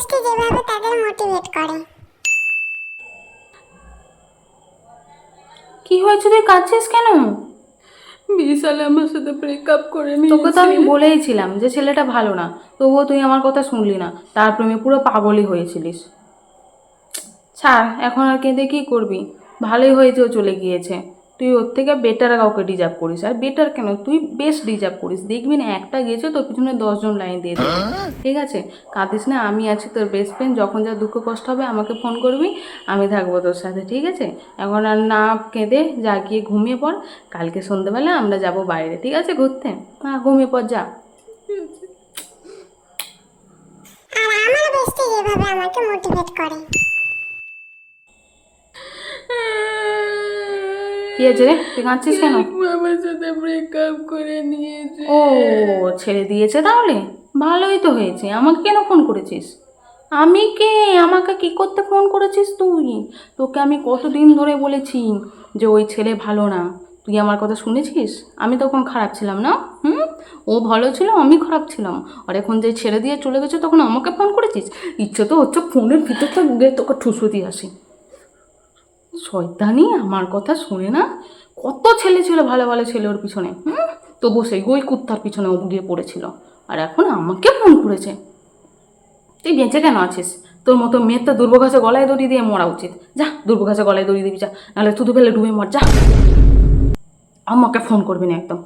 বেস্টি যেভাবে তাদের মোটিভেট করে। কি হয়েছে? তুই কাঁদছিস কেন? বিশাল আমার সাথে ব্রেকআপ করে নিয়েছে। তোকে তো আমি বলেইছিলাম যে ছেলেটা ভালো না তবুও তুই আমার কথা শুনলি না। তার প্রেমে পুরো পাগলই হয়েছিলিস। ছাড় এখন আর কেঁদে কী করবি? ভালোই হয়েছে ও চলে গিয়েছে। তুই ওর থেকে বেটার কাউকে ডিজার্ভ করিস। আর বেটার কেন? তুই বেস্ট ডিজার্ভ করিস। দেখবি না, একটা গেছে, তোর পিছনে দশজন লাইন দিয়ে দেবে। ঠিক আছে? কাঁদিস না, আমি আছি তোর বেস্ট ফ্রেন্ড যখন যা দুঃখ কষ্ট হবে, আমাকে ফোন করবি, আমি থাকব তোর সাথে। ঠিক আছে? এখন আর না কেঁদে যা, গিয়ে ঘুমিয়ে পড়। কালকে সন্ধ্যেবেলা আমরা যাব বাইরে। ঠিক আছে? ঘুরতে। হ্যাঁ ঘুমিয়ে পড়, যা। আমার বেস্টি যেভাবে আমাকে মোটিভেট করে। কি আছে রে? তুই কাঁদছিস কেন? আমার সাথে ব্রেকআপ করে নিয়েছে। ও ছেড়ে দিয়েছে তাহলে? ভালোই তো হয়েছে। আমাকে কেন ফোন করেছিস? আমি কে? আমাকে কি করতে ফোন করেছিস তুই? তোকে আমি কতদিন ধরে বলেছি যে ওই ছেলে ভালো না। তুই আমার কথা শুনেছিস? আমি তখন খারাপ ছিলাম না? হুম? ও ভালো ছিল আমি খারাপ ছিলাম। আর এখন যে ছেড়ে দিয়ে চলে গেছে তখন আমাকে ফোন করেছিস? ইচ্ছে তো হচ্ছে ফোনের ভিতরটা তোকে ঠুসু দিয়ে আসি। শয়তানি, আমার কথা শুনে না? কত ছেলে ছিল, ভালো ভালো ছেলে ওর পিছনে, হুম? তবু সেই ওই কুত্তার পিছনে ও গিয়ে পড়েছিল। আর এখন আমাকে ফোন করেছে। তুই বেঁচে কেন আছিস? তোর মতো মেয়ের তো দুর্বঘাসে গলায় দড়ি দিয়ে মরা উচিত। যা দুর্বঘাসে গলায় দড়ি দিবি, যা। নাহলে থুতু ফেলে ডুবে মর, যা। আমাকে ফোন করবি না একদম।